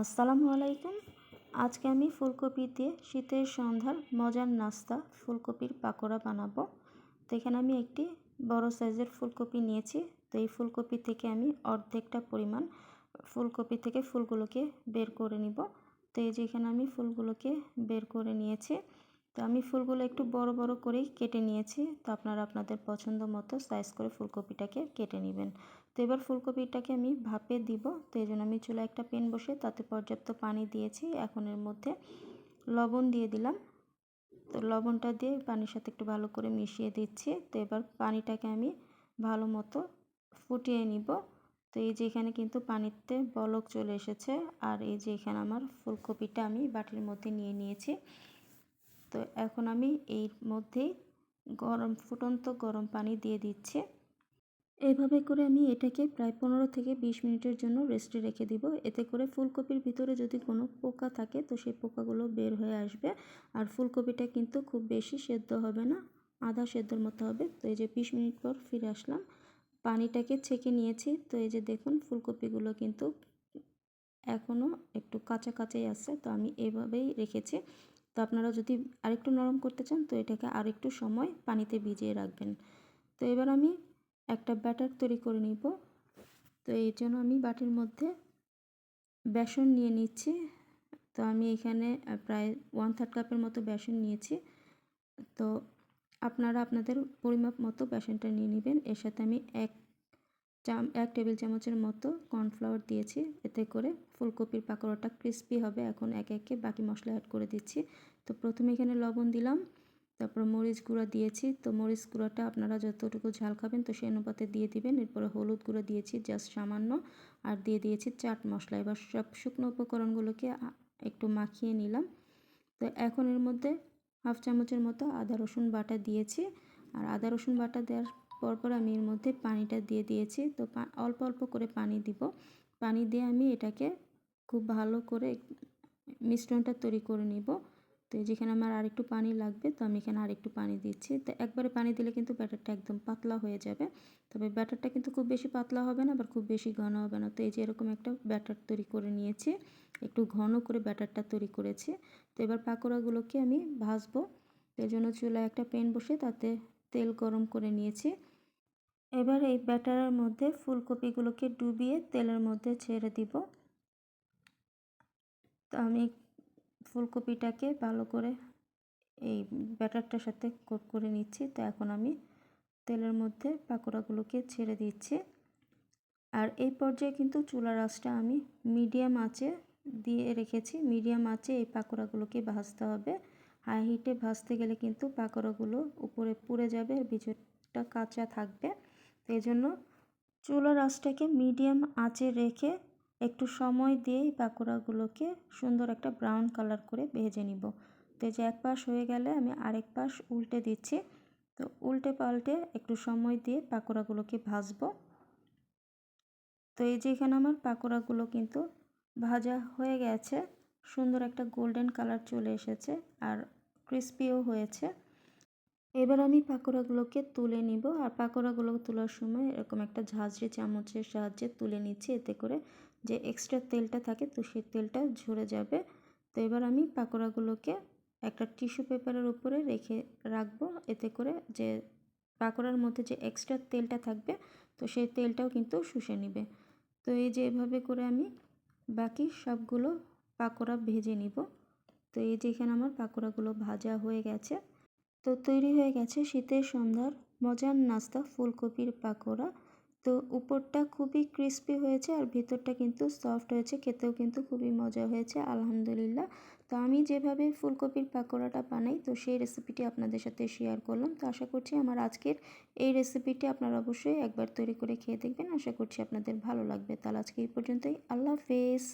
আসসালামু আলাইকুম। আজকে আমি ফুলকপি দিয়ে শীতের সন্ধ্যার মজার নাস্তা ফুলকপির পাকোড়া বানাবো। তো এখানে আমি একটি বড় সাইজের ফুলকপি নিয়েছি। তো এই ফুলকপি থেকে আমি অর্ধেকটা পরিমাণ ফুলকপি থেকে ফুলগুলোকে বের করে নিব। তো এই যে এখানে আমি ফুলগুলোকে বের করে নিয়েছি। তো আমি ফুলগুলো একটু বড় বড় করেই কেটে নিয়েছি। তো আপনারা আপনাদের পছন্দ মতো সাইজ করে ফুলকপিটাকে কেটে নেবেন। তো এবার ফুলকপিটাকে আমি ভাপে দিব। তো এই জন্য আমি চুলা একটা পেন বসে তাতে পর্যাপ্ত পানি দিয়েছি। এখন এর মধ্যে লবণ দিয়ে দিলাম। তো লবণটা দিয়ে পানির সাথে একটু ভালো করে মিশিয়ে দিচ্ছি। তো এবার পানিটাকে আমি ভালো মতো ফুটিয়ে নিব। তো এই যে এখানে কিন্তু পানিতে বলক চলে এসেছে। আর এই যে এখানে আমার ফুলকপিটা আমি বাটির মধ্যে নিয়ে নিয়েছি। তো এখন আমি এর মধ্যেই গরম, ফুটন্ত গরম পানি দিয়ে দিচ্ছি। এইভাবে করে আমি এটাকে প্রায় পনেরো থেকে বিশ মিনিটের জন্য রেস্টে রেখে দিব। এতে করে ফুলকপির ভিতরে যদি কোনো পোকা থাকে, তো সেই পোকাগুলো বের হয়ে আসবে। আর ফুলকপিটা কিন্তু খুব বেশি সেদ্ধ হবে না, আধা সেদ্ধর মতো হবে। তো এই যে বিশ মিনিট পর ফিরে আসলাম। পানিটাকে ছেঁকে নিয়েছি। তো এই যে দেখুন, ফুলকপিগুলো কিন্তু এখনও একটু কাঁচা কাঁচাই আছে। তো আমি এভাবেই রেখেছি। তো আপনারা যদি আরেকটু নরম করতে চান, তো এটাকে আরেকটু সময় পানিতে ভিজিয়ে রাখবেন। তো এবার আমি একটা ব্যাটার তৈরি করে নিব। তো এই জন্য আমি বাটির মধ্যে বেসন নিয়ে নিচ্ছি। তো আমি এখানে প্রায় ওয়ান থার্ড কাপের মতো বেসন নিয়েছি। তো আপনারা আপনাদের পরিমাপ মতো বেসনটা নিয়ে নেবেন। এর সাথে আমি এক চাম, এক টেবিল চামচের মতো কর্নফ্লাওয়ার দিয়েছি। এতে করে ফুলকপির পাকোড়াটা ক্রিস্পি হবে। এখন একে একে বাকি মশলা অ্যাড করে দিচ্ছি। তো প্রথমে এখানে লবণ দিলাম। তারপর মরিচ গুঁড়া দিয়েছি। তো মরিচ গুঁড়াটা আপনারা যতটুকু ঝাল খাবেন তো সেই অনুপাতে দিয়ে দিবেন। এরপরে হলুদ গুঁড়ো দিয়েছি জাস্ট সামান্য। আর দিয়ে দিয়েছি চাট মশলা। এবার সব শুকনো উপকরণগুলোকে একটু মাখিয়ে নিলাম। তো এখন এর মধ্যে হাফ চামচের মতো আদা রসুন বাটা দিয়েছি। আর আদা রসুন বাটা দেওয়ার পরপর আমি এর মধ্যে পানিটা দিয়ে দিয়েছি। তো অল্প অল্প করে পানি দিব। পানি দিয়ে আমি এটাকে খুব ভালো করে মিশ্রণটা তৈরি করে নিব। তো যেখানে আমার আরেকটু পানি লাগবে, তো আমি এখানে আরেকটু পানি দিচ্ছি। তো একবারে পানি দিলে কিন্তু ব্যাটারটা একদম পাতলা হয়ে যাবে। তবে ব্যাটারটা কিন্তু খুব বেশি পাতলা হবে না, আবার খুব বেশি ঘন হবে না। তো এই যে এরকম একটা ব্যাটার তৈরি করে নিয়েছি, একটু ঘন করে ব্যাটারটা তৈরি করেছি। তো এবার পাকোড়াগুলোকে আমি ভাজবো। এর জন্য চুলায় একটা প্যান বসে তাতে তেল গরম করে নিয়েছি। এবার এই ব্যাটারের মধ্যে ফুলকপিগুলোকে ডুবিয়ে তেলের মধ্যে ছেড়ে দিব। তো আমি ফুলকপিটাকে ভালো করে এই ব্যাটারটার সাথে কোট করে নিচ্ছি। তো এখন আমি তেলের মধ্যে পাকোড়াগুলোকে ছেড়ে দিচ্ছি। আর এই পর্যায়ে কিন্তু চুলার আঁচটা আমি মিডিয়াম আঁচে দিয়ে রেখেছি। মিডিয়াম আঁচে এই পাকোড়াগুলোকে ভাজতে হবে। হাই হিটে ভাজতে গেলে কিন্তু পাকোড়াগুলো উপরে পুড়ে যাবে আর ভিতরটা কাঁচা থাকবে। তো এই জন্য চুলার আঁচটাকে মিডিয়াম আঁচে রেখে একটু সময় দিয়ে পাকোড়াগুলোকে সুন্দর একটা ব্রাউন কালার করে ভেজে নিব। তো যে এক পাশ হয়ে গেলে আমি আরেক পাশ উল্টে দিচ্ছি। তো উল্টে পাল্টে একটু সময় দিয়ে পাকোড়াগুলোকে ভাজবো। তো এই যে এখানে আমার পাকোড়াগুলো কিন্তু ভাজা হয়ে গেছে। সুন্দর একটা গোল্ডেন কালার চলে এসেছে। আর ক্রিস্পিও হয়েছে। এবার আমি পাকোড়াগুলোকে তুলে নিব। আর পাকোড়াগুলো তোলার সময় এরকম একটা ঝাঁঝরি চামচের সাহায্যে তুলে নিচ্ছি। এতে করে যে এক্সট্রা তেলটা থাকে, তো সেই তেলটা ঝরে যাবে। তো এবার আমি পাকোড়াগুলোকে একটা টিস্যু পেপারের উপরে রেখে রাখব। এতে করে যে পাকোড়ার মধ্যে যে এক্সট্রা তেলটা থাকবে, তো সেই তেলটাও কিন্তু শুষে নিবে। তো এই যে এভাবে করে আমি বাকি সবগুলো পাকোড়া ভেজে নিব। তো এই যে এখানে আমার পাকোড়াগুলো ভাজা হয়ে গেছে। তো তৈরি হয়ে গেছে শীতের সন্ধ্যার মজার নাস্তা ফুলকপির পাকোড়া। তো উপরটা খুবই ক্রিস্পি হয়েছে আর ভিতরটা কিন্তু সফট হয়েছে, খেতেও কিন্তু খুবই মজা হয়েছে, আলহামদুলিল্লাহ। তো আমি যেভাবে ফুলকপির পাকোড়াটা বানাই, তো সেই রেসিপিটি আপনাদের সাথে শেয়ার করলাম। তো আশা করছি আমার আজকের এই রেসিপিটি আপনারা অবশ্যই একবার তৈরি করে খেয়ে দেখবেন। আশা করছি আপনাদের ভালো লাগবে। তাহলে আজকে এই পর্যন্তই। আল্লাহ হাফেজ।